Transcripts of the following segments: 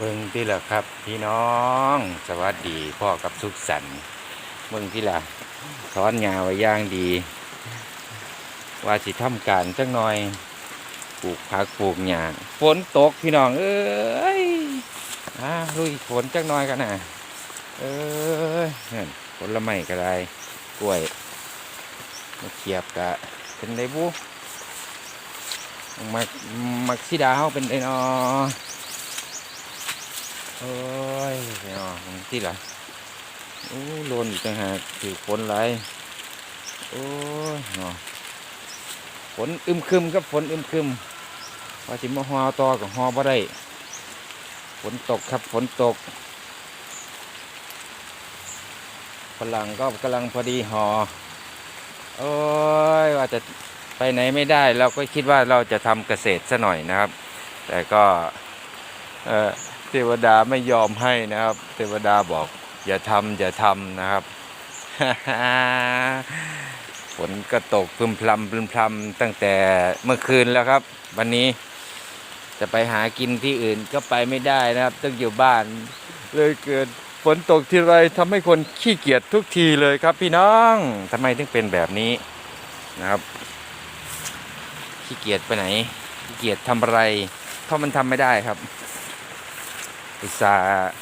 เบิ่งที่ละครับ พี่น้อง สวัสดีพ่อกับสุขสันต์เบิ่งที่ละถอนหญ้าไว้ย่างดี ว่าสิทำการจักหน่อยปลูกผักปลูกหญ้าฝนตกพี่น้องเอ้ยอ่าลุยฝนจักหน่อยกันนะเอ้ยนั่นผลไม้ก็ได้กล้วยมะเขียบกะเป็นไดบุมักมักสีดาเฮาเป็นไดเนาะ โอ้ยพี่น้องที่ละโอ้โลนอีกต่างหากถือฝนไหลโอ้ยเนาะฝนอึมครึมครับฝนอึมครึมว่าสิมาหอต่อกับหอบ่ได้ฝนตกครับฝนตกฝรั่งก็กำลังพอดีหอโอ้ยว่าจะไปไหนไม่ได้ เราก็คิดว่าเราจะทำเกษตรซะหน่อยนะครับ แต่ก็เออ เทวดาไม่ยอมให้นะครับ เทวดาบอก อย่าทำอย่าทำนะครับฝนก็ตกพรึมพลำพรึมพลำตั้งแต่เมื่อคืนแล้วครับ วันนี้จะไปหากินที่อื่นก็ไปไม่ได้นะครับ ต้องอยู่บ้าน เลยเกิดฝนตกทีไรทำให้คนขี้เกียจทุกทีเลยครับ พี่น้องทำไมถึงเป็นแบบนี้นะครับ ขี้เกียจไปไหนขี้เกียจทำอะไร เพราะมันทำไม่ได้ครับ อุตส่าห์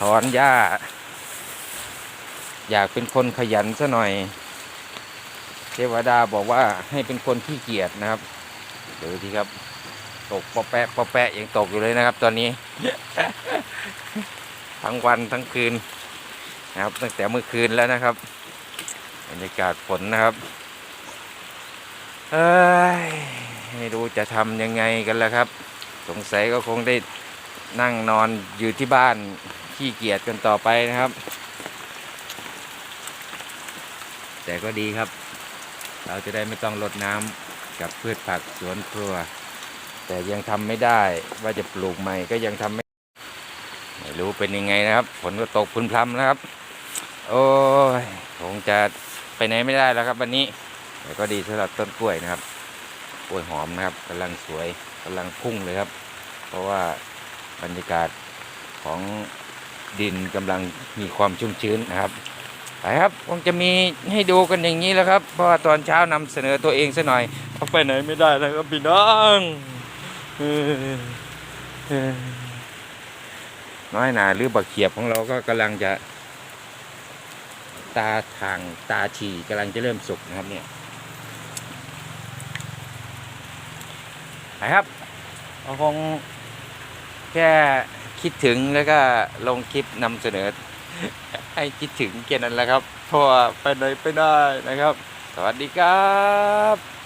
ถอนหญ้า อยากเป็นคนขยันซะหน่อย เทวดาบอกว่าให้เป็นคนขี้เกียจนะครับดูทีครับ ตกปอแปะปอแปะยังตกอยู่เลยนะครับ ตอนนี้ ทั้งวันทั้งคืนนะครับ ตั้งแต่เมื่อคืนแล้วนะครับบรรยากาศฝนนะครับเอ้ยไม่รู้จะทำยังไงกันแล้วครับ สงสัยก็คงได้ นั่งนอนอยู่ที่บ้านขี้เกียจกันต่อไปนะครับ แต่ก็ดีครับ เราจะได้ไม่ต้องรดน้ำกับพืชผักสวนครัว แต่ยังทำไม่ได้ว่าจะปลูกใหม่ก็ยังทำไม่ไม่รู้เป็นยังไงนะครับฝนก็ตกพรุนพรำนะครับ โอ้ยคงจะไปไหนไม่ได้แล้วครับวันนี้แต่ก็ดีสำหรับต้นกล้วยนะครับกล้วยหอมนะครับกำลังสวยกำลังพุ่งเลยครับ เพราะว่า บรรยากาศของดินกำลังมีความชุ่มชื้นนะครับไปครับคงจะมีให้ดูกันอย่างนี้แล้วครับ เพราะว่าตอนเช้านำเสนอตัวเองซะหน่อยเอาไปไหนไม่ได้แล้วครับพี่น้องเออเออน้อยหนาหรือบักเขียบของเราก็กำลังจะ ตาทางตาฉี่กำลังจะเริ่มสุกนะครับเนี่ยไปครับเราคง แค่คิดถึงแล้วก็ลงคลิปนำเสนอ ให้คิดถึงแค่นั้นแหละครับพอไปไหนไปได้นะครับ สวัสดีครับ